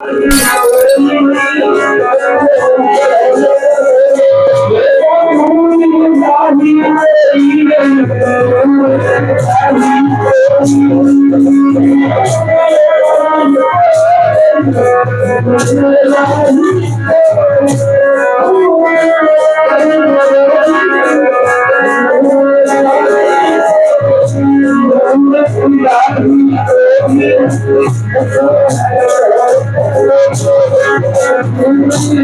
I'm Thank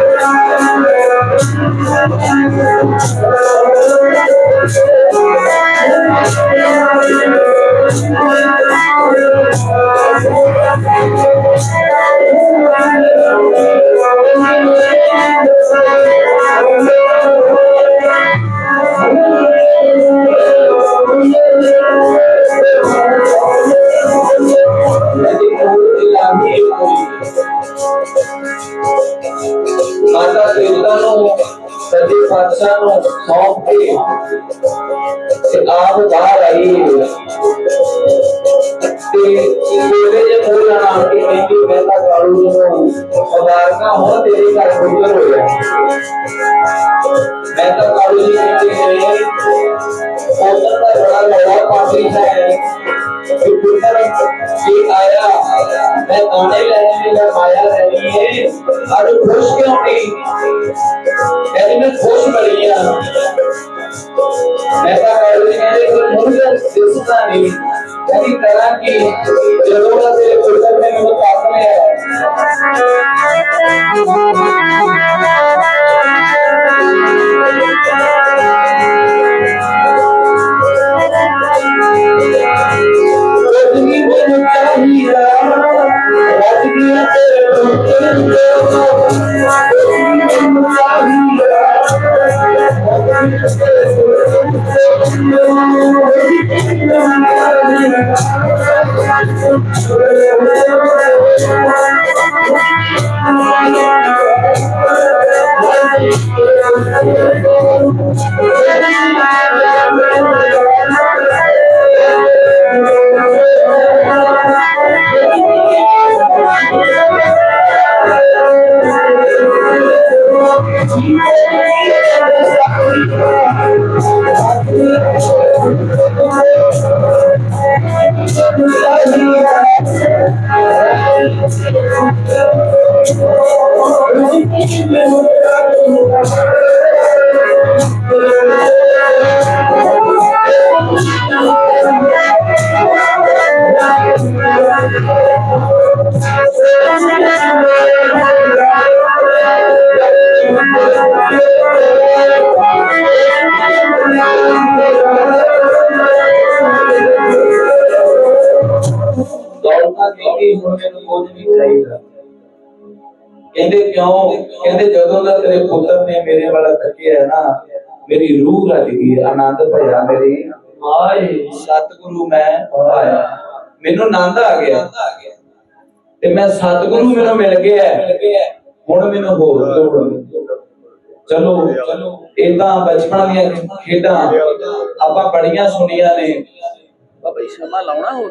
you. ਸੱਜੇ ਪਾਤਸ਼ਾਹ ਨੂੰ ਸੌਂਪ ਕੇ ਤੇ ਆਪ ਬਾਹਰ ਆਈ ਤੇ ਉਹਦੇ ਜੇ ਮੂੰਹ ਜਾਣਾ ਕਿ ਕਹਿੰਦੀ ਮੈਂ ਤਾਂ ਕਾਲੂ ਨੂੰ ਪਦਾਰਥਾਂ ਹੁਣ ਤੇਰੇ ਘਰ ਗੁਜ਼ਰ ਹੋਇਆ ਮੈਂ ਤਾਂ ਕਾਲੂ ਜੀ ਕਹਿੰਦੀ ਨੇ ਉਧਰ ਦਾ ਬੜਾ ਲੜਾ ਪਾਸੀ ਹੈ। ਕਿ ਪੁੱਤਰ ਕੀ ਆਇਆ ਮੈਂ ਤਾਣੇ ਲੈਣੇ ਲਈ ਮਾਇਆ ਲੈਣੀ ਹੈ ਅੱਜ ਖੁਸ਼ ਕਿਉਂ ਨਹੀਂ ਕਹਿੰਦੀ ਮੈਂ ਖੁਸ਼ ਬੜੀ ਆ ਮੈਂ ਤਾਂ ਕਾਲੂ ਜੀ ਕਹਿੰਦੇ ਕਿ ਮੁੰਡੇ ਦਿਸਦਾ ਨਹੀਂ ਕਹਿੰਦੀ ਤਰ੍ਹਾਂ ਕੀ ਜਦੋਂ ਦਾ ਤੇਰੇ ਪੁੱਤਰ ਨੇ ਮੈਨੂੰ ਦੌੜਨਾ ਕਹਿੰਦੀ ਹੁਣ ਮੈਨੂੰ ਕੁਝ ਨਹੀਂ ਚਾਹੀਦਾ। ਕਹਿੰਦੇ ਕਿਉਂ? ਕਹਿੰਦੇ ਜਦੋਂ ਦਾ ਤੇਰੇ ਪੁੱਤਰ ਨੇ ਮੇਰੇ ਵਾਲਾ ਤੱਕਿਆ ਨਾ, ਮੇਰੀ ਰੂਹ ਰਜ ਗਈ ਆਨੰਦ ਭਇਆ ਮੇਰੀ। ਆਏ ਸਤਿਗੁਰੂ ਮੈਂ ਆਇਆ ਮੈਨੂੰ ਆਨੰਦ ਆ ਗਿਆ। ਤੇ ਮੈਂ ਸਤਿਗੁਰੂ ਮੈਨੂੰ ਮਿਲ ਗਿਆ ਹੁਣ ਮੈਨੂੰ ਹੋਰ ਲੋੜ ਚਲੋ ਚਲੋ ਇਦਾਂ ਬਚਪਨ ਦੀਆਂ ਖੇਡਾਂ ਆਪਾਂ ਬੜੀਆਂ ਸੁਣੀਆਂ ਨੇ। ਬਾਬਾ ਜੀ, ਸਮਾਂ ਲਾਉਣਾ ਹੋਰ?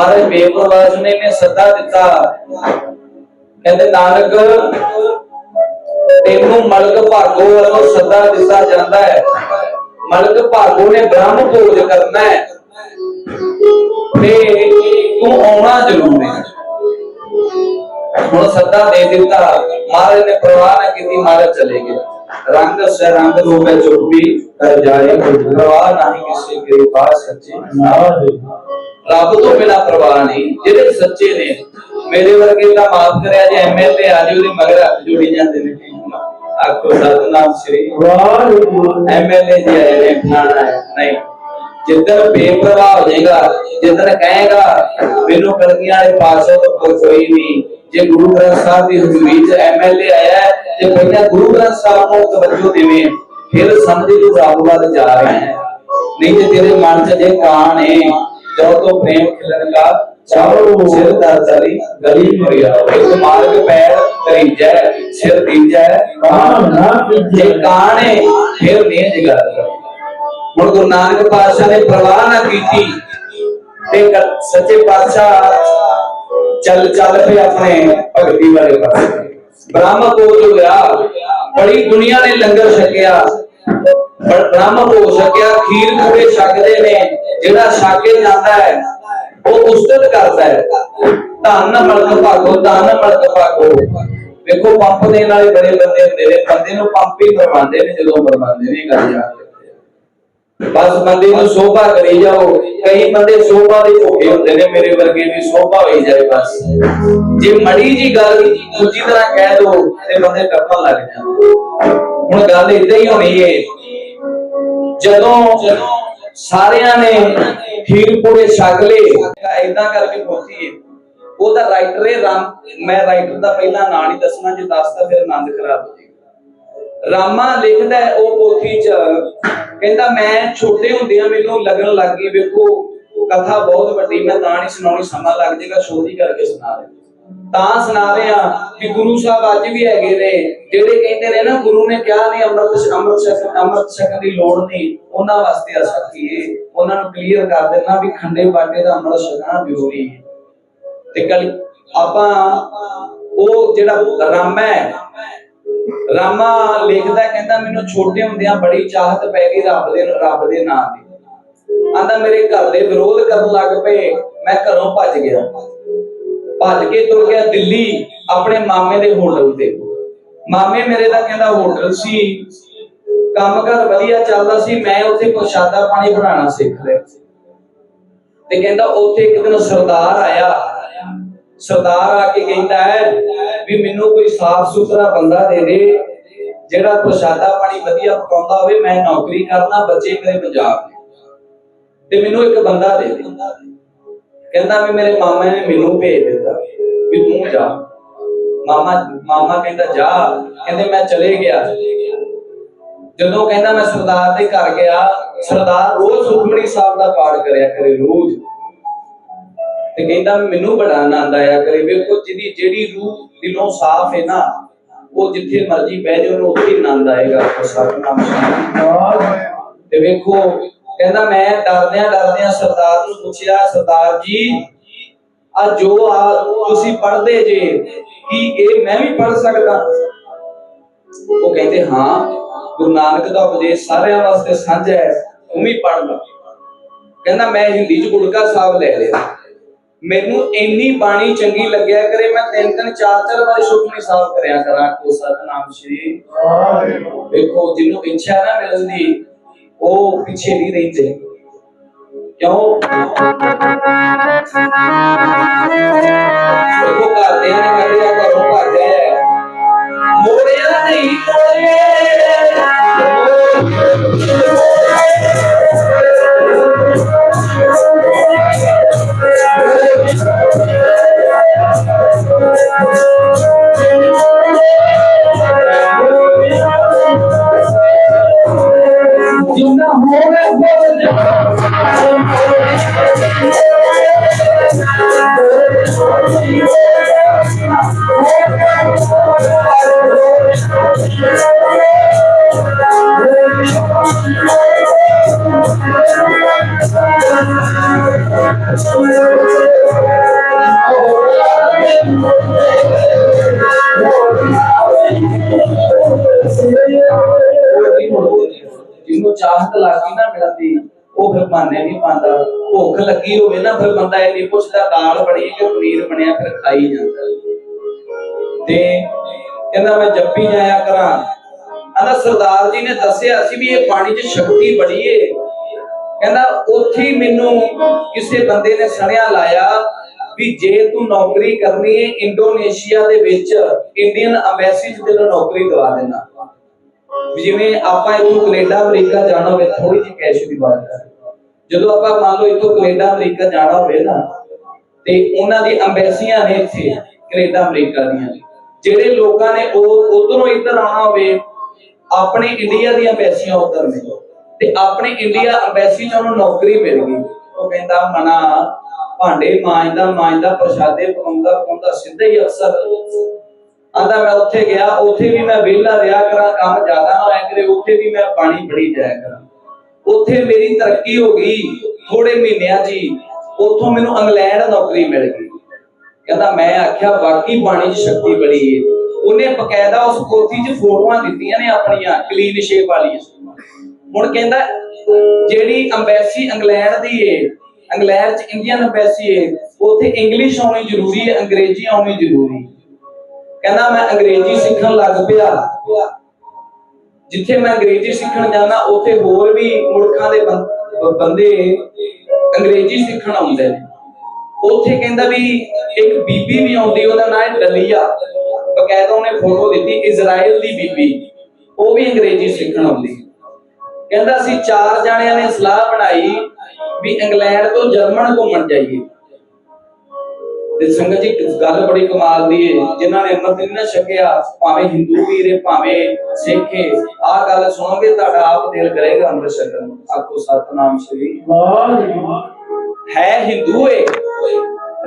ਮਹਾਰਾਜ ਬੇਪਰਵਾਹ ਨੇ ਨੇ ਸੱਦਾ ਦਿੱਤਾ। ਕਹਿੰਦੇ, ਨਾਨਕ, ਤੈਨੂੰ ਮਲਕ ਭਾਗੋ ਵੱਲੋਂ ਸੱਦਾ ਦਿੱਤਾ ਜਾਂਦਾ ਹੈ। ਮਲਕ ਭਾਗੋ ਨੇ ਬ੍ਰਹਮ ਭੋਜ ਕਰਨਾ ਹੈ। ਤੇ ਤੂੰ ਆਉਣਾ ਜ਼ਰੂਰ ਹੈ। ਹੁਣ ਸੱਦਾ ਦੇ ਦਿੱਤਾ। ਮਹਾਰਾਜ ਨੇ ਪ੍ਰਵਾਹ ਨਾ ਕੀਤੀ, ਮਹਾਰਾਜ ਚਲੇ ਗਏ। ਰੰਗ ਸੇ ਰੰਗ ਰੂਪੇ ਚੁੱਪੀ ਕਰ ਜਾਏ। ਪ੍ਰਵਾਹ ਨਹੀਂ ਕਿਸੇ ਕੇ ਪਾਸ ਸੱਚੇ ਰੱਬ ਤੋਂ ਬਿਨਾ ਪ੍ਰਵਾਹ ਨਹੀਂ ਜਿਹੜੇ ਸੱਚੇ ਨੇ ਮੇਰੇ ਵਰਗੇ ਤਾਂ ਮਾਫ ਕਰਿਆ ਜੇ ਐਮਐਲਏ ਆ ਜੀ ਉਹਦੇ ਮਗਰ ਹੱਥ ਜੋੜੀ ਜਾਂਦੇ ਨੇ ਆਖੋ ਸਤਨਾਮ ਸ੍ਰੀ ਐਮਐਲਏ ਜੀ ਆਏ ਨੇ ਫਲਾਣਾ ਹੈ ਨਹੀਂ ਜਿੱਦਣ ਬੇਪਰਵਾਹ ਹੋ ਜਾਏਗਾ ਜਿੱਦਣ ਕਹੇਗਾ ਮੈਨੂੰ ਕਲਗੀਆਂ ਵਾਲੇ ਪਾਸੋਂ ਤੋਂ ਕੋਈ ਨਹੀਂ। ਜੇ ਗੁਰੂ ਗ੍ਰੰਥ ਸਾਹਿਬ ਦੀ ਹਜ਼ੂਰੀ 'ਚ ਐਮਐਲਏ ਆਇਆ ਤੇ ਪਹਿਲਾਂ ਗੁਰੂ ਗ੍ਰੰਥ ਸਾਹਿਬ ਨੂੰ ਤਵੱਜੋ ਦੇਵੇਂ ਫਿਰ ਸਮਝੇ ਤੂੰ ਰੱਬ ਵੱਲ ਜਾ ਰਿਹਾ ਹੈ। ਨਹੀਂ ਤੇ ਤੇਰੇ ਮਨ 'ਚ ਜੇ ਕਾਨ ਹੈ ਜੋ ਤੋਂ ਪ੍ਰੇਮ ਖਿਲਣ ਦਾ ਚਾਹੋ ਸਿਰ ਦਾ ਚਲੀ ਗਲੀ ਮਰਿਆ ਇੱਕ ਮਾਰਗ ਪੈਰ ਕਰੀ ਜੈ ਸਿਰ ਦੀ ਜੈ ਕਾਨ ਨਾ ਜੇ ਕਾਨ ਹੁਣ ਗੁਰੂ ਨਾਨਕ ਪਾਤਸ਼ਾਹ ਨੇ ਪ੍ਰਵਾਹ ਨਾ ਕੀਤੀ ਤੇ ਸੱਚੇ ਪਾਤਸ਼ਾਹ ਚੱਲ ਚੱਲ ਪਏ ਆਪਣੇ ਭਗਤੀ ਵਾਲੇ ਪਾਸੇ। ਬ੍ਰਹਮ ਕੋਲ ਗਿਆ, ਬੜੀ ਦੁਨੀਆ ਨੇ ਲੰਗਰ ਛਕਿਆ। ਪਰ ਬ੍ਰਹਮ ਹੋ ਸਕਿਆ ਖੀਰ ਪੂਰੇ ਛਕਦੇ ਨੇ। ਜਿਹੜਾ ਛਕੇ ਜਾਂਦਾ ਹੈ, ਉਹ ਉਸਤਤ ਕਰਦਾ ਹੈ। ਧੰਨ ਮਲਕ ਭਾਗੋ, ਧੰਨ ਮਲਕ ਭਾਗੋ। ਵੇਖੋ, ਪੰਪ ਦੇਣ ਵਾਲੇ ਬੜੇ ਬੰਦੇ ਹੁੰਦੇ ਨੇ। ਬੰਦੇ ਨੂੰ ਪੰਪ ਹੀ ਕਰਵਾਉਂਦੇ ਨੇ, ਜਦੋਂ ਮਰਵਾਉਂਦੇ ਨੇ ਗੱਲ ਜਾ ਬਸ ਬੰਦੇ ਨੂੰ ਸੋਭਾ ਕਰੀ ਜਾਓ। ਕਈ ਬੰਦੇ ਸੋਭਾ ਦੇ ਭੁੱਖੇ ਹੁੰਦੇ ਨੇ, ਮੇਰੇ ਵਰਗੇ ਵੀ ਸੋਭਾ ਹੋਈ ਜਾਏ ਬਸ। ਜੇ ਮੜੀ ਜੀ ਗੱਲ ਦੂਜੀ ਤਰ੍ਹਾਂ ਕਹਿ ਦੋ, ਤੇ ਬੰਦੇ ਟੱਪਣ ਲੱਗ ਜਾਂਦੇ ਹੁਣ ਗੱਲ ਇਦਾਂ ਹੀ ਹੋਣੀ ਏ। ਜਦੋਂ ਜਦੋਂ ਸਾਰਿਆਂ ਨੇ ਖੀਰ ਛਕ ਲਏ। ਇਦਾਂ ਕਰਕੇ ਪਹੁੰਚੀ ਏ ਉਹਦਾ ਰਾਈਟਰ ਏ ਰਾਮ, ਮੈਂ ਰਾਈਟਰ ਦਾ ਪਹਿਲਾਂ ਨਾਂ ਨਹੀਂ ਦੱਸਣਾ, ਜੇ ਦੱਸਦਾ ਫਿਰ ਆਨੰਦ ਖਰਾਬ ਹੋ ਜਾਏਗਾ ਰਾਮਾ ਲਿਖਦਾ ਉਹ ਪੋਥੀ ਚ, ਕਹਿੰਦਾ ਮੈਂ ਛੋਟੇ ਹੁੰਦਿਆਂ ਮੈਨੂੰ ਲੱਗਣ ਲੱਗ ਗਈ, ਵੇਖੋ, ਕਥਾ ਬਹੁਤ ਵੱਡੀ, ਮੈਂ ਤਾਂ ਨਹੀਂ ਸੁਣਾਉਣੀ, ਸਮਾਂ ਲੱਗ ਜਾਏਗਾ ਛੋਟੀ ਕਰਕੇ ਸੁਣਾ ਦੇ ਤਾਂ ਸੁਣਾ ਰਹੇ ਆ ਕਿ ਗੁਰੂ ਸਾਹਿਬ ਅੱਜ ਵੀ ਹੈਗੇ ਨੇ, ਜਿਹੜੇ ਕਹਿੰਦੇ ਨੇ ਨਾ, ਗੁਰੂ ਨੇ ਕਿਹਾ ਨਹੀਂ, ਅੰਮ੍ਰਿਤ ਅੰਮ੍ਰਿਤ ਛਕ, ਅੰਮ੍ਰਿਤ ਛਕਣ ਦੀ ਲੋੜ ਨਹੀਂ, ਉਹਨਾਂ ਵਾਸਤੇ ਆ ਸਕੀ ਉਹਨਾਂ ਨੂੰ ਕਲੀਅਰ ਕਰ ਦੇਣਾ ਵੀ ਖੰਡੇ ਬਾਟੇ ਦਾ ਅੰਮ੍ਰਿਤ ਛਕਣਾ ਜ਼ਰੂਰੀ ਹੈ। ਤੇ ਕੱਲ ਆਪਾਂ, ਉਹ ਜਿਹੜਾ ਰਾਮਾ ਹੈ, ਰਾਮਾ ਲਿਖਦਾ, ਕਹਿੰਦਾ ਮੈਨੂੰ ਛੋਟੇ ਹੁੰਦਿਆਂ ਬੜੀ ਚਾਹਤ ਪੈ ਗਈ ਰੱਬ ਦੇ ਰੱਬ ਦੇ ਨਾਂ ਦੀ ਆਂਦਾ ਮੇਰੇ ਘਰ ਦੇ ਵਿਰੋਧ ਕਰਨ ਲੱਗ ਪਏ, ਮੈਂ ਘਰੋਂ ਭੱਜ ਗਿਆ। ਭੱਜ ਕੇ ਤੁਰ ਗਿਆ ਦਿੱਲੀ ਆਪਣੇ ਮਾਮੇ ਦੇ ਹੋਟਲ ਤੇ। ਮਾਮੇ ਮੇਰੇ ਦਾ ਕਹਿੰਦਾ ਹੋਟਲ ਸੀ। ਕੰਮ ਕਰ ਵਧੀਆ ਚੱਲਦਾ ਸੀ, ਮੈਂ ਉੱਥੇ ਪ੍ਰਸ਼ਾਦਾ ਪਾਣੀ ਬਣਾਉਣਾ ਸਿੱਖ ਲਿਆ। ਤੇ ਕਹਿੰਦਾ ਉੱਥੇ ਇੱਕ ਦਿਨ ਸਰਦਾਰ ਆਇਆ। ਸਰਦਾਰ ਆ ਕੇ ਕਹਿੰਦਾ ਹੈ ਵੀ ਮੈਨੂੰ ਕੋਈ ਸਾਫ਼ ਸੁਥਰਾ ਬੰਦਾ ਦੇ ਦੇ, ਜਿਹੜਾ ਪ੍ਰਸ਼ਾਦਾ ਪਾਣੀ ਵਧੀਆ ਪਕਾਉਂਦਾ ਹੋਵੇ, ਮੈਂ ਨੌਕਰੀ ਕਰਨਾ ਬੱਚੇ ਮੇਰੇ ਪੰਜਾਬ ਨੇ ਤੇ ਮੈਨੂੰ ਇੱਕ ਬੰਦਾ ਦੇ ਦੇ। ਕਹਿੰਦਾ ਵੀ ਮੇਰੇ ਮਾਮਾ ਨੇ ਮੈਨੂੰ ਭੇਜ ਦਿੱਤਾ ਵੀ ਤੂੰ ਜਾ। ਮਾਮਾ ਮਾਮਾ ਕਹਿੰਦਾ ਜਾ। ਕਹਿੰਦੇ ਮੈਂ ਚਲੇ ਗਿਆ। ਜਦੋਂ ਕਹਿੰਦਾ ਮੈਂ ਸਰਦਾਰ ਦੇ ਘਰ ਗਿਆ ਸਰਦਾਰ ਰੋਜ਼ ਸੁਖਮਣੀ ਸਾਹਿਬ ਦਾ ਪਾਠ ਕਰਿਆ ਕਰੇ ਰੋਜ਼। ਤੇ ਕਹਿੰਦਾ ਮੈਨੂੰ ਬੜਾ ਆਨੰਦ ਆਇਆ ਕਰੇ। ਵੇਖੋ ਜਿਹਦੀ ਜਿਹੜੀ ਰੂਹ ਦਿਲੋਂ ਸਾਫ਼ ਹੈ ਨਾ ਉਹ ਜਿੱਥੇ ਮਰਜ਼ੀ ਬਹਿ ਜਾਓ ਉਹਨੂੰ ਉੱਥੇ ਆਨੰਦ ਆਏਗਾ। ਸਤਨਾਮ ਸੁਣੋ ਤੇ ਵੇਖੋ ਕਹਿੰਦਾ ਮੈਂ ਡਰਦਿਆਂ ਡਰਦਿਆਂ ਸਰਦਾਰ ਨੂੰ ਪੁੱਛਿਆ ਸਰਦਾਰ ਜੀ ਆ ਜੋ ਆ ਤੁਸੀਂ ਪੜ੍ਹਦੇ ਜੇ ਕੀ ਇਹ ਮੈਂ ਵੀ ਪੜ੍ਹ ਸਕਦਾ? ਉਹ ਕਹਿੰਦੇ ਹਾਂ ਗੁਰੂ ਨਾਨਕ ਦਾ ਉਪਦੇਸ਼ ਸਾਰਿਆਂ ਵਾਸਤੇ ਸਾਂਝਾ ਹੈ ਤੂੰ ਵੀ ਪੜ੍ਹ ਲੈ। ਕਹਿੰਦਾ ਮੈਂ ਹਿੰਦੀ ਚ ਗੁਟਕਾ ਸਾਹਿਬ ਲੈ ਲਿਆ। ਮੈਨੂੰ ਇੰਨੀ ਬਾਣੀ ਚੰਗੀ ਲੱਗਿਆ ਕਰੇ ਮੈਂ ਤਿੰਨ ਤਿੰਨ ਚਾਰ ਚਾਰ ਵਾਰੀ ਸੁਖਮਨੀ ਸਾਹਿਬ ਕਰਿਆ ਕਰਾਂ ਕੋ ਸਤਨਾਮ ਸ਼੍ਰੀ। ਵੇਖੋ ਜਿਹਨੂੰ ਇੱਛਾ ਨਾ ਮਿਲਣ ਦੀ ਉਹ ਪਿੱਛੇ ਨਹੀਂ ਰਹਿੰਦੇ ਕਿਉਂ? ਦੇਖੋ ਘਰਦਿਆਂ ਨੇ ਭੁੱਖ ਲੱਗੀ ਹੋਵੇ ਨਾ ਫਿਰ ਬੰਦਾ ਇਹ ਬਣੀ ਬਣਿਆ, ਫਿਰ ਖਾਈ ਜਾਂਦਾ। ਮੈਂ ਜੱਪੀ ਜਾਇਆ ਕਰਾਂ। ਕਹਿੰਦਾ ਸਰਦਾਰ ਜੀ ਨੇ ਦੱਸਿਆ ਸੀ ਵੀ ਇਹ ਪਾਣੀ 'ਚ ਸ਼ਕਤੀ ਬੜੀ ਏ। ਕਹਿੰਦਾ, ਉੱਥੇ ਮੈਨੂੰ ਕਿਸੇ ਬੰਦੇ ਨੇ ਸੁਣਿਆ ਲਾਇਆ ਵੀ ਜੇ ਤੂੰ ਨੌਕਰੀ ਕਰਨੀ ਹੈ ਇੰਡੋਨੇਸ਼ੀਆ ਦੇ ਵਿੱਚ, ਇੰਡੀਅਨ ਐਮਬੈਸੀ 'ਚ ਤੈਨੂੰ ਨੌਕਰੀ ਦਵਾ ਦੇਣਾ। ਜਿਵੇਂ ਆਪਾਂ ਇੱਥੋਂ ਕੈਨੇਡਾ, ਅਮਰੀਕਾ ਜਾਣਾ ਹੋਵੇ ਥੋੜੀ ਜਿਹੀ ਕੈਸ਼ ਦੀ ਬਾਤ ਕਰ ਜਦੋਂ ਆਪਾਂ ਮੰਨ ਲਓ ਇੱਥੋਂ ਕੈਨੇਡਾ, ਅਮਰੀਕਾ ਜਾਣਾ ਹੋਵੇ ਨਾ, ਤੇ ਉਹਨਾਂ ਦੀ ਐਮਬੈਸੀਆਂ ਨੇ ਇੱਥੇ ਕੈਨੇਡਾ, ਅਮਰੀਕਾ ਦੀਆਂ। ਜਿਹੜੇ ਲੋਕਾਂ ਨੇ ਉਹ ਉਧਰੋਂ ਇੱਧਰ ਆਉਣਾ ਹੋਵੇ, ਆਪਣੇ ਇੰਡੀਆ ਦੀਆਂ ਐਮਬੈਸੀਆਂ ਉਧਰ ਨੇ। ਤੇ ਆਪਣੇ ਇੰਡੀਆ ਐਮਬੈਸੀ 'ਚ ਉਹਨੂੰ ਨੌਕਰੀ ਮਿਲ ਗਈ। ਉਹ ਕਹਿੰਦਾ, ਮਨਾ, ਭਾਂਡੇ ਮਾਂਜਦਾ ਮਾਂਜਦਾ, ਪ੍ਰਸ਼ਾਦੇ ਪਕਾਉਂਦਾ ਪਕਾਉਂਦਾ, ਸਿੱਧਾ ਹੀ ਅਫਸਰ ਆਂਦਾ, ਮੈਂ ਉੱਥੇ ਗਿਆ, ਉੱਥੇ ਵੀ ਮੈਂ ਵਿਹਲਾ ਰਿਹਾ ਕਰਾਂ, ਕੰਮ ਜ਼ਿਆਦਾ ਨਾ ਹੋਇਆ ਕਰੇ, ਉੱਥੇ ਵੀ ਮੈਂ ਪਾਣੀ ਫੜੀ ਜਾਇਆ ਕਰਾਂ। ਉੱਥੇ ਮੇਰੀ ਤਰੱਕੀ ਹੋ ਗਈ ਥੋੜੇ ਮਹੀਨਿਆਂ 'ਚ ਉੱਥੋਂ ਮੈਨੂੰ ਇੰਗਲੈਂਡ ਨੌਕਰੀ ਮਿਲ ਗਈ। ਕਹਿੰਦਾ, ਮੈਂ ਆਖਿਆ, ਵਾਕਈ ਬਾਣੀ 'ਚ ਸ਼ਕਤੀ ਬੜੀ ਏ। ਉਹਨੇ ਬਕਾਇਦਾ ਉਸ ਪੋਥੀ 'ਚ ਫੋਟੋਆਂ ਦਿੱਤੀਆਂ ਨੇ ਆਪਣੀਆਂ, ਕਲੀਨ ਸ਼ੇਪ ਵਾਲੀਆਂ। ਹੁਣ ਕਹਿੰਦਾ, ਜਿਹੜੀ ਅੰਬੈਸੀ ਇੰਗਲੈਂਡ ਦੀ ਏ, ਇੰਗਲੈਂਡ 'ਚ ਇੰਡੀਅਨ ਅੰਬੈਸੀ ਏ, ਉੱਥੇ ਇੰਗਲਿਸ਼ ਆਉਣੀ ਜ਼ਰੂਰੀ ਏ, ਅੰਗਰੇਜ਼ੀ ਆਉਣੀ ਜ਼ਰੂਰੀ ਕਹਿੰਦਾ, ਮੈਂ ਅੰਗਰੇਜ਼ੀ ਸਿੱਖਣ ਲੱਗ ਪਿਆ। ਜਿੱਥੇ ਮੈਂ ਅੰਗਰੇਜ਼ੀ ਸਿੱਖਣ ਜਾਂਦਾ, ਉੱਥੇ ਹੋਰ ਵੀ ਮੁਲਕਾਂ ਦੇ ਬੰਦੇ ਅੰਗਰੇਜ਼ੀ ਸਿੱਖਣ ਆਉਂਦੇ ਨੇ। ਉੱਥੇ ਕਹਿੰਦਾ ਵੀ ਇੱਕ ਬੀਬੀ ਵੀ ਆਉਂਦੀ, ਉਹਦਾ ਨਾਮ ਹੈ ਡਲੀਆ ਬਕਾਇਦਾ ਉਹਨੇ ਫੋਟੋ ਦਿੱਤੀ ਇਜ਼ਰਾਈਲ ਦੀ ਬੀਬੀ। ਉਹ ਵੀ ਅੰਗਰੇਜ਼ੀ ਸਿੱਖਣ ਆਉਂਦੀ। ਕਹਿੰਦਾ ਅਸੀਂ ਚਾਰ ਜਾਣਿਆਂ ਨੇ ਸਲਾਹ ਬਣਾਈ ਵੀ ਇੰਗਲੈਂਡ ਤੋਂ ਜਰਮਨ ਘੁੰਮਣ ਜਾਈਏ। ਤੇ ਸੰਗਤ ਜੀ ਗੱਲ ਬੜੀ ਕਮਾਲ ਦੀ ਹੈ ਜਿਨ੍ਹਾਂ ਨੇ ਅੰਮ੍ਰਿਤ ਨਹੀਂ ਨਾ ਛਕਿਆ, ਭਾਵੇਂ ਹਿੰਦੂ ਵੀਰੇ ਭਾਵੇਂ ਸਿੱਖੇ ਆਹ ਗੱਲ ਸੁਣੋਗੇ, ਤੁਹਾਡਾ ਆਪ ਦਿਲ ਕਰੇਗਾ ਅੰਮ੍ਰਿਤ ਛਕਣ ਨੂੰ। ਆਖੋ, ਸਤਨਾਮ ਸ਼੍ਰੀ ਹੈ ਹਿੰਦੂ ਏ,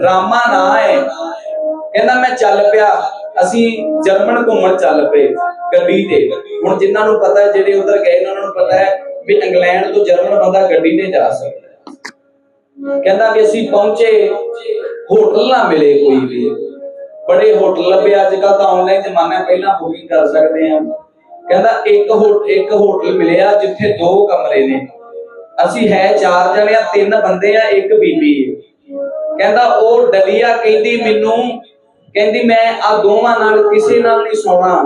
ਰਾਮਾ ਨਾ ਹੈ ਕਹਿੰਦਾ, ਮੈਂ ਚੱਲ ਪਿਆ। ਅਸੀਂ ਜਰਮਨ ਘੁੰਮਣ ਚੱਲ ਪਏ ਗੱਡੀ ਤੇ। ਹੁਣ ਜਿਨ੍ਹਾਂ ਨੂੰ ਪਤਾ ਜਿਹੜੇ ਉਧਰ ਗਏ, ਉਹਨਾਂ ਨੂੰ ਪਤਾ ਹੈ ਵੀ ਇੰਗਲੈਂਡ ਤੋਂ ਜਰਮਨ ਬੰਦਾ ਗੱਡੀ ਤੇ ਜਾ ਸਕਦਾ ਕਹਿੰਦਾ ਵੀ ਅਸੀਂ ਪਹੁੰਚੇ, ਹੋਟਲ ਨਾ ਮਿਲੇ ਕੋਈ ਵੀ। ਬੜੇ ਹੋਟਲ ਲੱਭੇ ਅੱਜ ਕੱਲ ਤਾਂ ਆਨਲਾਈਨ ਜ਼ਮਾਨਾ ਪਹਿਲਾਂ ਬੁਕਿੰਗ ਕਰ ਸਕਦੇ ਆ ਕਹਿੰਦਾ ਇੱਕ ਹੋਟਲ ਇੱਕ ਹੋਟਲ ਮਿਲਿਆ ਜਿੱਥੇ ਦੋ ਕਮਰੇ ਨੇ। ਅਸੀਂ ਹੈ ਚਾਰ ਜਣੇ ਆ, ਤਿੰਨ ਬੰਦੇ ਆ, ਇੱਕ ਬੀਬੀ। ਕਹਿੰਦਾ ਉਹ ਡਲੀਆ ਕਹਿੰਦੀ ਮੈਨੂੰ ਕਹਿੰਦੀ, ਮੈਂ ਆ ਦੋਵਾਂ ਨਾਲ ਕਿਸੇ ਨਾਲ ਨਹੀਂ ਸੌਣਾ।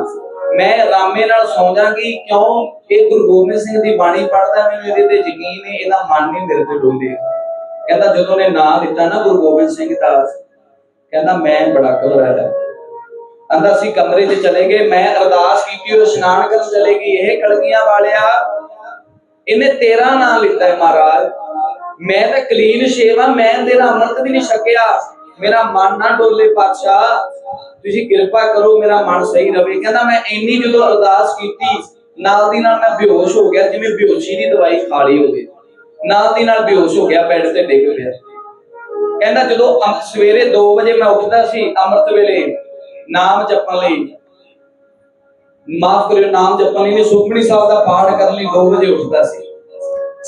ਮੈਂ ਰਾਮੇ ਨਾਲ ਸੌ ਜਾਗੀ ਕਿਉਂ? ਇਹ ਗੁਰੂ ਗੋਬਿੰਦ ਸਿੰਘ ਦੀ ਬਾਣੀ ਪੜਦਾ ਮੈਨੂੰ ਇਹਦੇ ਤੇ ਯਕੀਨ ਹੈ, ਇਹਦਾ ਮਨ ਨਹੀਂ ਮੇਰੇ ਤੇ ਡੋਲੇ। ਕਹਿੰਦਾ, ਜਦੋਂ ਨੇ ਨਾਂ ਦਿੱਤਾ ਨਾ ਗੁਰੂ ਗੋਬਿੰਦ ਸਿੰਘ ਦਾ, ਕਹਿੰਦਾ, ਮੈਂ ਬੜਾ ਘਬਰਾਇਆ ਕਹਿੰਦਾ, ਅਸੀਂ ਕਮਰੇ 'ਚ ਚਲੇ ਗਏ, ਮੈਂ ਅਰਦਾਸ ਕੀਤੀ, ਉਹ ਇਸ਼ਨਾਨ ਕਰਨ ਚਲੇ ਗਈ। ਇਹ ਕਲਗੀਆਂ ਵਾਲਿਆ, ਇਹਨੇ ਤੇਰਾ ਨਾਂ ਲਿੱਤਾ ਹੈ, ਮਹਾਰਾਜ। ਮੈਂ ਤਾਂ ਕਲੀਨ ਸ਼ੇਵ ਆ ਮੈਂ ਤੇਰਾ ਅੰਮ੍ਰਿਤ ਵੀ ਨਹੀਂ ਛਕਿਆ। ਮੇਰਾ ਮਨ ਨਾ ਡੋਲੇ ਪਾਤਸ਼ਾਹ, ਤੁਸੀਂ ਕਿਰਪਾ ਕਰੋ, ਮੇਰਾ ਮਨ ਸਹੀ ਰਵੇ। ਕਹਿੰਦਾ, ਮੈਂ ਇੰਨੀ ਜਦੋਂ ਅਰਦਾਸ ਕੀਤੀ, ਨਾਲ ਦੀ ਨਾਲ ਮੈਂ ਬੇਹੋਸ਼ ਹੋ ਗਿਆ, ਜਿਵੇਂ ਬੇਹੋਸ਼ੀ ਦੀ ਦਵਾਈ ਖਾ ਲਈ ਹੋਵੇ ਨਾਲ ਦੀ ਨਾਲ ਬੇਹੋਸ਼ ਹੋ ਗਿਆ, ਬੈੱਡ ਤੇ ਡਿੱਗ ਪਿਆ। ਕਹਿੰਦਾ, ਜਦੋਂ ਸਵੇਰੇ 2 ਵਜੇ ਮੈਂ ਉੱਠਦਾ ਸੀ, ਅੰਮ੍ਰਿਤ ਵੇਲੇ, ਨਾਮ ਜਪਣ ਲਈ। ਮਾਫ ਕਰਿਓ, ਨਾਮ ਜਪਣ ਲਈ ਸੁਖਮਨੀ ਸਾਹਿਬ ਦਾ ਪਾਠ ਕਰਨ ਲਈ 2 ਵਜੇ ਉੱਠਦਾ ਸੀ।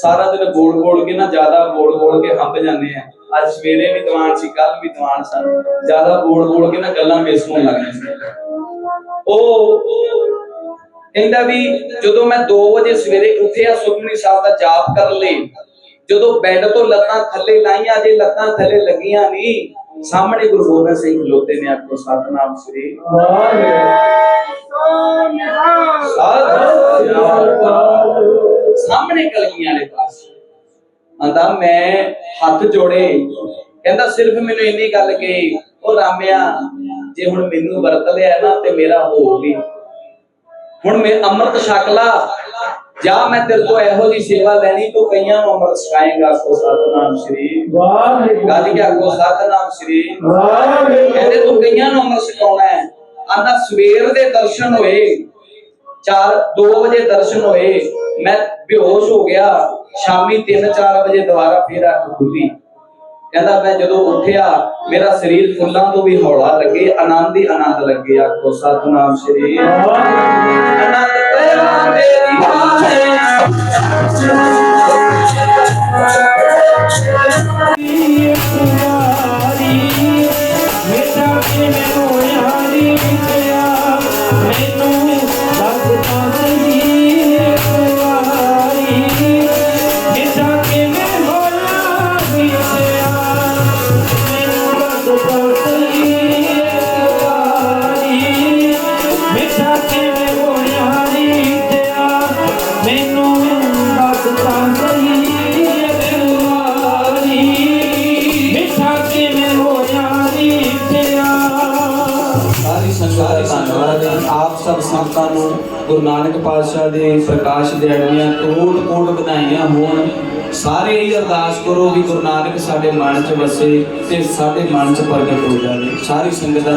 ਸਾਰਾ ਦਿਨ ਗੋਲ ਗੋਲ ਕੇ ਨਾ ਜ਼ਿਆਦਾ ਗੋਲ ਗੋਲ ਕੇ ਹੰਬ ਜਾਂਦੇ ਆ। ਅੱਜ ਸਵੇਰੇ ਵੀ ਦੀਵਾਨ ਸੀ ਕੱਲ ਵੀ ਦੀਵਾਨ ਸਨ। ਜ਼ਿਆਦਾ ਗੋਲ ਗੋਲ ਕੇ ਨਾ ਗੱਲਾਂ ਮਿਸ ਹੋਣ ਲੱਗ ਜਾਂਦੀਆਂ ਉਹ ਕਹਿੰਦਾ ਵੀ ਜਦੋਂ ਮੈਂ 2 ਵਜੇ ਸਵੇਰੇ ਉੱਠਿਆ, ਸੁਖਮਨੀ ਸਾਹਿਬ ਦਾ ਜਾਪ ਕਰਨ ਲਈ, ਜਦੋਂ ਬੈੱਡ ਤੋਂ ਲੱਤਾਂ ਥੱਲੇ ਲਾਈਆਂ ਜੇ ਲੱਤਾਂ ਥੱਲੇ ਲੱਗੀਆਂ ਨਹੀਂ ਸਾਹਮਣੇ ਗੁਰੂ ਗੋਬਿੰਦ ਸਿੰਘ ਖਲੋਤੇ ਨੇ ਆਖੋ, ਸਤਨਾਮ ਸ੍ਰੀ ਸਾਹਮਣੇ ਕਲਗੀਆਂ ਵਾਲੇ ਪਾਸ। ਆਂਦਾ, ਮੈਂ ਹੱਥ ਜੋੜੇ। ਕਹਿੰਦਾ, ਸਿਰਫ ਮੈਨੂੰ ਇੰਨੀ ਗੱਲ ਕਹੀ, ਉਹ ਰਾਮਿਆ, ਜੇ ਹੁਣ ਮੈਨੂੰ ਵਰਤ ਲਿਆ ਨਾ ਤੇ ਮੇਰਾ ਹੋ ਗਈ। ਹੁਣ ਮੈਂ ਅੰਮ੍ਰਿਤ ਛਕ ਲਾ ਜਾਂ ਮੈਂ ਤੇਰੇ ਤੋਂ ਇਹੋ ਜੀ ਸੇਵਾ ਲੈਣੀ ਤੂੰ ਕਈਆਂ ਨੂੰ ਅੰਮ੍ਰਿਤ ਛਕਾਏਗਾ ਕੋ ਸਤਨਾਮ ਸ਼੍ਰੀ। ਗੱਜ ਕੇ ਆਖੋ ਸਤਨਾਮ ਸ਼੍ਰੀ। ਕਹਿੰਦੇ ਤੂੰ ਕਈਆਂ ਨੂੰ ਅੰਮ੍ਰਿਤ ਛਕਾਉਣਾ ਹੈ। ਆਂਦਾ ਸਵੇਰ ਦੇ ਦਰਸ਼ਨ ਹੋਏ 4 2 ਵਜੇ ਦਰਸ਼ਨ ਹੋਏ ਮੈਂ ਬੇਹੋਸ਼ ਹੋ ਗਿਆ। ਸ਼ਾਮੀ 3-4 ਵਜੇ ਦੁਬਾਰਾ ਫੇਰ ਅੱਖ ਖੁੱਲੀ। ਕਹਿੰਦਾ ਮੈਂ ਜਦੋਂ ਉੱਠਿਆ ਮੇਰਾ ਸਰੀਰ ਫੁੱਲਾਂ ਤੋਂ ਵੀ ਹੌਲਾ ਲੱਗੇ ਆਨੰਦ ਹੀ ਆਨੰਦ ਲੱਗੇ ਆਖੋ ਸਤਨਾਮ ਸ਼੍ਰੀ। ਆਨੰਦ ਪਿਆ ਮੇਰੀ ਬਾਣੇ ਮੈਨੂੰ ਸੰਗਤਾਂ ਨੂੰ ਗੁਰੂ ਨਾਨਕ ਪਾਤਸ਼ਾਹ ਦੇ ਪ੍ਰਕਾਸ਼ ਦਿਹਾੜੀਆਂ ਕਰੋੜ ਕੋਟ ਵਧਾਈਆਂ ਹੋਣ। ਸਾਰੇ ਹੀ ਅਰਦਾਸ ਕਰੋ ਵੀ ਗੁਰੂ ਨਾਨਕ ਸਾਡੇ ਮਨ 'ਚ ਵਸੇ ਤੇ ਸਾਡੇ ਮਨ 'ਚ ਪ੍ਰਗਟ ਹੋ ਜਾਵੇ। ਸਾਰੀ ਸੰਗਤ ਦਾ